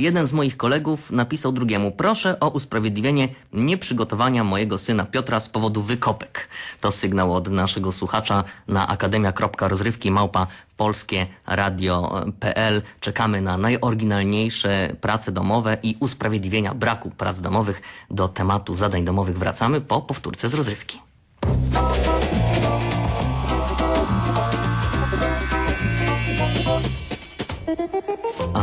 Jeden z moich kolegów napisał drugiemu, proszę o usprawiedliwienie nieprzygotowania mojego syna Piotra z powodu wykopek. To sygnał od naszego słuchacza na akademia.rozrywki małpa polskie radio.pl. Czekamy na najoryginalniejsze prace domowe i usprawiedliwienia braku prac domowych. Do tematu zadań domowych wracamy po powtórce z rozrywki.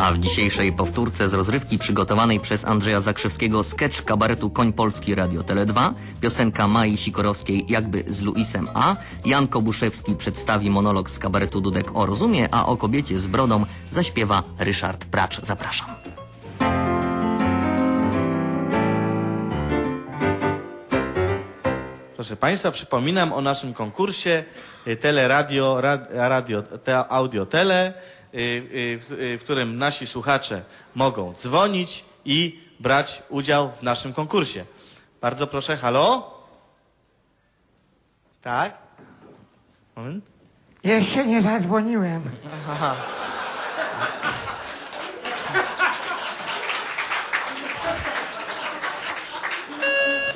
A w dzisiejszej powtórce z rozrywki przygotowanej przez Andrzeja Zakrzewskiego sketch kabaretu Koń Polski Radio Tele 2, piosenka Mai Sikorowskiej jakby z Luisem A, Jan Kobuszewski przedstawi monolog z kabaretu Dudek o rozumie, a o kobiecie z brodą zaśpiewa Ryszard Pracz. Zapraszam. Proszę Państwa, przypominam o naszym konkursie y, Teleradio, rad, radio, te, audio tele, y, y, w, którym nasi słuchacze mogą dzwonić i brać udział w naszym konkursie. Bardzo proszę, halo? Tak? Moment. Jeszcze nie zadzwoniłem.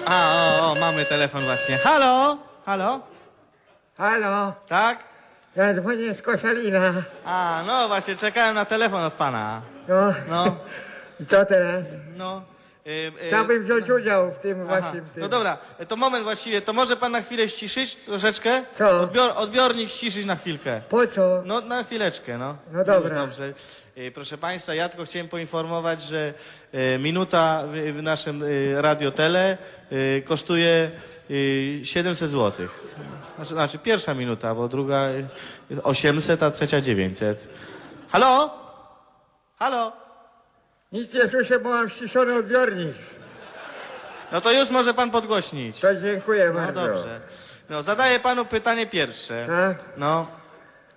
A, o, o, mamy telefon właśnie. Halo? Halo? Halo, Tak? ja dzwonię z Koszalina. A, no właśnie, czekałem na telefon od pana. No, No, i co teraz? no. Y, y, Chciałbym wziąć udział w tym Aha. właśnie. Tym. No dobra, to moment właściwie, to może pan na chwilę ściszyć troszeczkę? Co? Odbior, odbiornik ściszyć na chwilkę. Po co? No na chwileczkę, no. No dobra. Już dobrze. Y, Proszę państwa, ja tylko chciałem poinformować, że minuta w, naszym radiotele kosztuje y, 700 zł. Znaczy, znaczy pierwsza minuta, bo druga y, 800, a trzecia 900. Halo? Halo? Nic nie słyszę, bo mam ściszony odbiornik. No to już może pan podgłośnić. To dziękuję No bardzo. dobrze. No, zadaję panu pytanie pierwsze. Tak? No,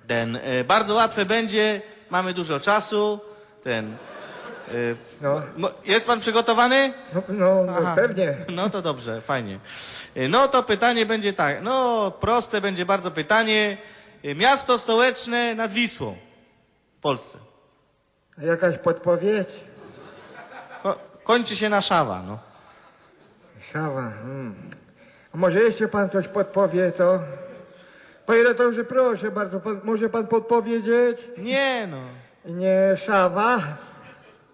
ten, y, bardzo łatwe będzie, mamy dużo czasu, ten, y, No, mo- jest pan przygotowany? no, no, no Aha. pewnie. No to dobrze, fajnie. Y, No to pytanie będzie tak, no proste będzie bardzo pytanie. Miasto stołeczne nad Wisłą w Polsce. A Jakaś podpowiedź? Ko- kończy się na Szawa, no. Szawa. Hmm. A może jeszcze pan coś podpowie, to? Panie redaktorze, proszę bardzo, pan, może pan podpowiedzieć? Nie no. Nie Szawa?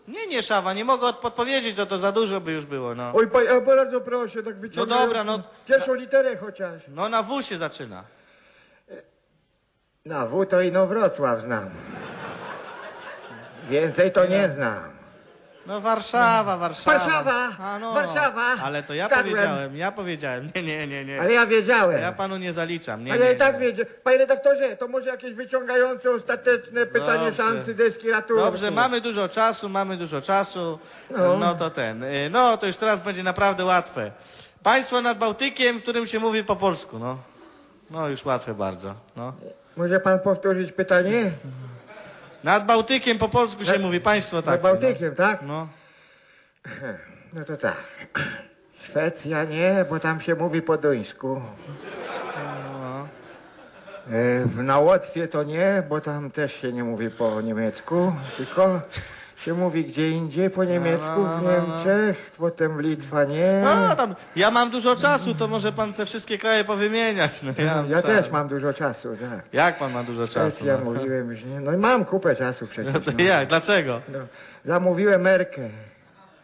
Nie, nie Szawa, nie mogę od- podpowiedzieć, to to za dużo by już było, no. Oj, panie, a bardzo proszę, tak wyciągnę. No dobra, no. Pierwszą literę chociaż. No na W się zaczyna. Na W to ino Wrocław znam. Więcej to nie znam. No Warszawa, Warszawa. Warszawa, A, no. Warszawa. Ale to ja powiedziałem, ja powiedziałem. Nie, nie, nie, nie. Ale ja wiedziałem. Ja panu nie zaliczam. Nie, Ale nie, i tak nie. wiedziałem. Panie redaktorze, to może jakieś wyciągające, ostateczne pytanie Dobrze. szansy deski ratunku. Dobrze, mamy dużo czasu, mamy dużo czasu. No. No. to ten. y, No to już teraz będzie naprawdę łatwe. Państwo nad Bałtykiem, w którym się mówi po polsku, no. No już łatwe bardzo. No. Może pan powtórzyć pytanie? Nad Bałtykiem po polsku się mówi państwo Nad tak. Bałtykiem, tak? No. No to tak. Szwecja nie, bo tam się mówi po duńsku. E, W na Łotwie to nie, bo tam też się nie mówi po niemiecku, tylko się mówi gdzie indziej po niemiecku, w no, no. Niemczech, potem Litwa nie. A, tam, ja mam dużo czasu, to może pan te wszystkie kraje powymieniać. No, ja Ja czas. też mam dużo czasu, tak. Jak pan ma dużo czasu? Szwecja No? mówiłem już, nie? No i mam kupę czasu przecież. No to No. jak? Dlaczego? No. Zamówiłem Erkę.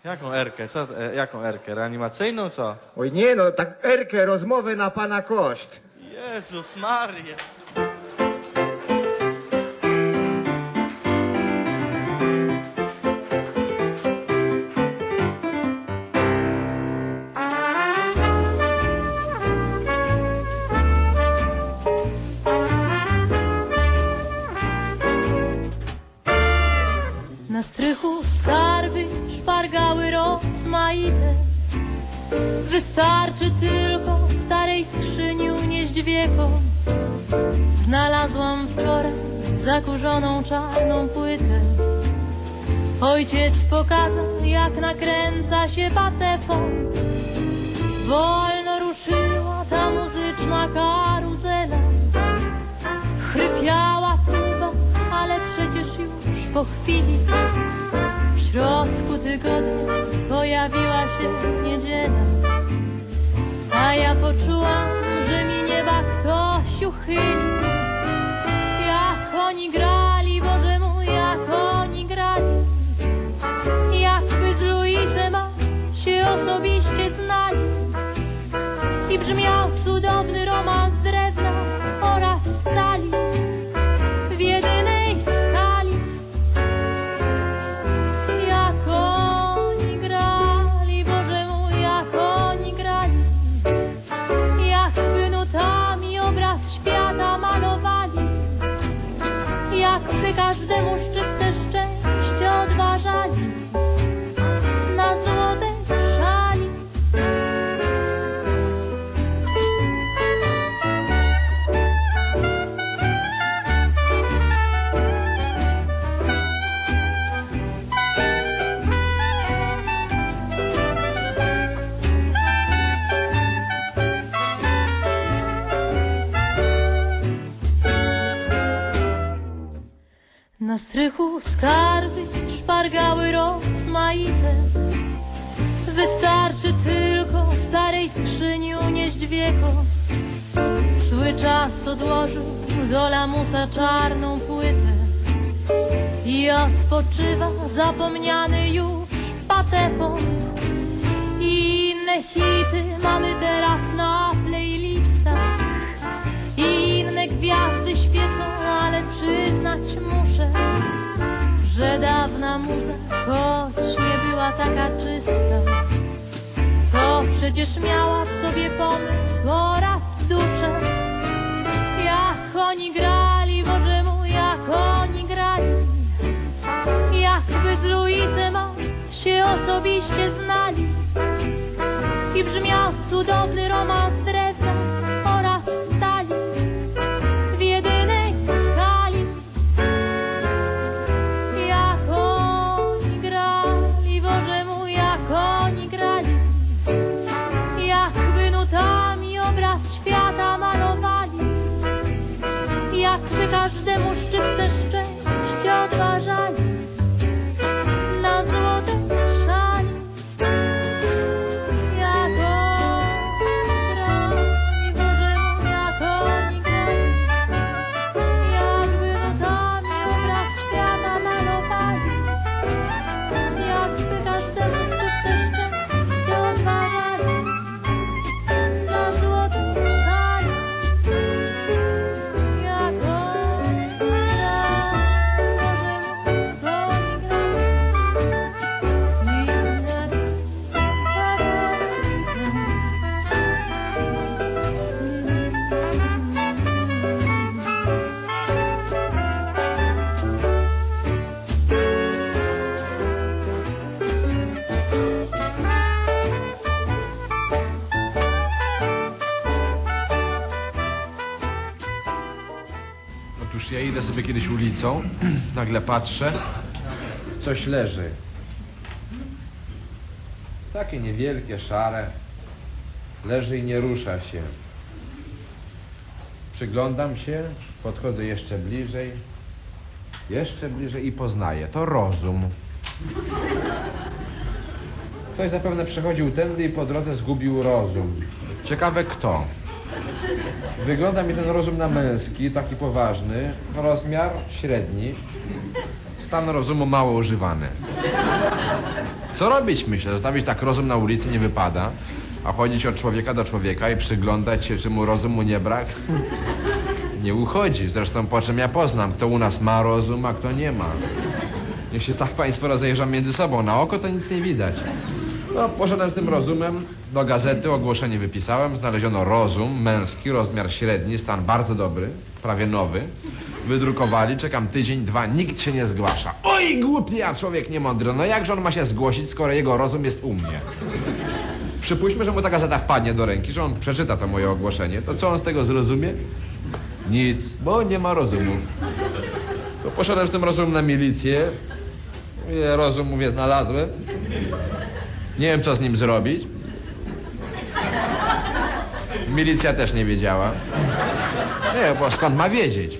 Jaką erkę? Co, e, jaką erkę? Reanimacyjną co? Oj nie no, tak Erkę, rozmowę na pana koszt. Jezus Maria. Wystarczy tylko starej skrzyni unieść wieko. Znalazłam wczoraj zakurzoną czarną płytę. Ojciec pokazał, jak nakręca się patefon. Wolno ruszyła ta muzyczna karuzela. Chrypiała tuba, ale przecież już po chwili środku tygodnia pojawiła się niedziela, a ja poczułam, że mi nieba ktoś uchylił. Jak oni grali, Boże mój, jak oni grali, jakby z Luizem się osobiście znali. I brzmiał jakby Na strychu skarby, szpargały rozmaite. Wystarczy tylko starej skrzyni unieść wieko. Zły czas odłożył do lamusa czarną płytę i odpoczywa zapomniany już patefon. I inne hity mamy teraz na playlistach. I inne gwiazdy świecą, ale przyznać muszę, że dawna muza, choć nie była taka czysta, to przecież miała w sobie pomysł oraz duszę. Jak oni grali, Boże mój, jak oni grali, jakby z Luizem się osobiście znali. I brzmiał cudowny romans drewna Otóż ja idę sobie kiedyś ulicą, nagle patrzę, coś leży. Takie niewielkie, szare. Leży i nie rusza się. Przyglądam się, podchodzę jeszcze bliżej, jeszcze bliżej i poznaję. To rozum. Ktoś zapewne przechodził tędy i po drodze zgubił rozum. Ciekawe kto. Wygląda mi ten rozum na męski, taki poważny, rozmiar średni, stan rozumu mało używany. Co robić, myślę? Zostawić tak rozum na ulicy nie wypada, a chodzić od człowieka do człowieka i przyglądać się, czy mu rozumu nie brak? Nie uchodzi. Zresztą po czym ja poznam, kto u nas ma rozum, a kto nie ma. Niech się tak państwo rozejrzą między sobą. Na oko to nic nie widać. No, poszedłem z tym rozumem do gazety, ogłoszenie wypisałem, znaleziono rozum, męski, rozmiar średni, stan bardzo dobry, prawie nowy. Wydrukowali, czekam tydzień, dwa, nikt się nie zgłasza. Oj, głupi, a człowiek niemądry, no jakże on ma się zgłosić, skoro jego rozum jest u mnie? Przypuśćmy, że mu ta gazeta wpadnie do ręki, że on przeczyta to moje ogłoszenie, to co on z tego zrozumie? Nic, bo nie ma rozumu. To poszedłem z tym rozumem na milicję, rozum, mówię, znalazłem. Nie wiem, co z nim zrobić. Milicja też nie wiedziała. Nie, bo skąd ma wiedzieć?